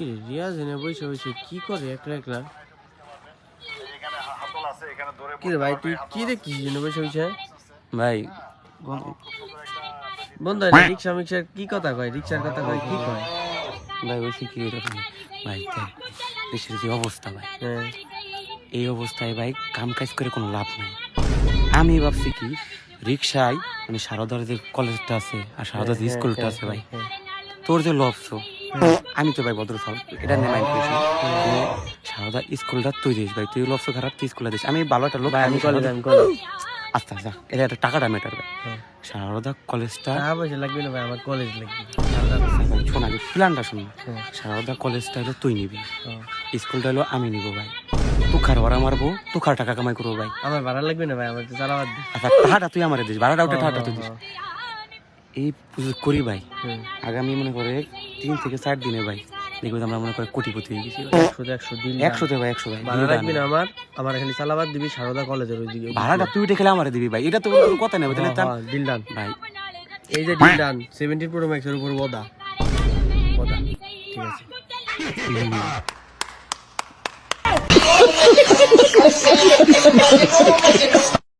কি রিয়াজ এনে বসে বসে কি করে একলা একলা? কি রে ভাই তুই কি দেখছিস এনে বসে বসে ভাই বন্ধু। রিক্সা মিক্সার কি কথা কয়? রিক্সার কথা কয় কি কয়? ভাই বলছি কি এরকম ভাই? দেশের যে অবস্থা ভাই হ্যাঁ। এই অবস্থায় ভাই কাম কাজ করে কোনো লাভ নাই। আমি ভাবছি কি রিক্সায় মানে সারদার যে কলেজটা আছে আর সারদার যে হ্যাঁ, স্কুলটা হ্যাঁ, আছে ভাই তোর যে লভস আমি তো ভাই ভদ্র এটা নিয়ে মাইন্ড করিস মানে সারদা স্কুলটা তুই দিস ভাই তুই লভস খারাপ তুই স্কুলে দিস। আমি ভালো একটা লোক আমি কলেজ আমি কলেজ আস্তে আস্তে এটা একটা টাকাটা ম্যাটার ভাই। হ্যাঁ। সারদা কলেজটা টাকা পয়সা লাগবে না ভাই আমার কলেজ লাগবে। শোন আগে প্ল্যানটা শোন। সারদা কলেজটা হলো তুই নিবি। হ্যাঁ। স্কুলটা হলো আমি নিব ভাই। তুখার ওরা মারবো তুখার টাকা কামাই করব ভাই। আমার ভাড়া লাগবে না ভাই আমার আচ্ছা টাকাটা তুই আমারে দিস ভাড়াটা উঠে টাকাটা তুই দিস। হ্যাঁ, এই পুজো করি ভাই। আগামী মনে করে তিন থেকে চার দিনে ভাই। দেখব আমরা মনে করে কোটিপতি হয়ে গেছি একশো তো একশো দিন একশোতে ভাই একশো ভাই। ভাড়া লাগবে না আমার। আমার খালি দিবি সারদা কলেজের ওইদিকে। ভাড়াটা তুই খেলে আমারে দিবি ভাই। এটা তো কোনো কথা নেই তাহলে তার- হ্যাঁ, দিল ডান ভাই। এই যে ডান সেভেন্টিন প্রো ম্যাক্সের উপর বদা বদা ঠিক আছে।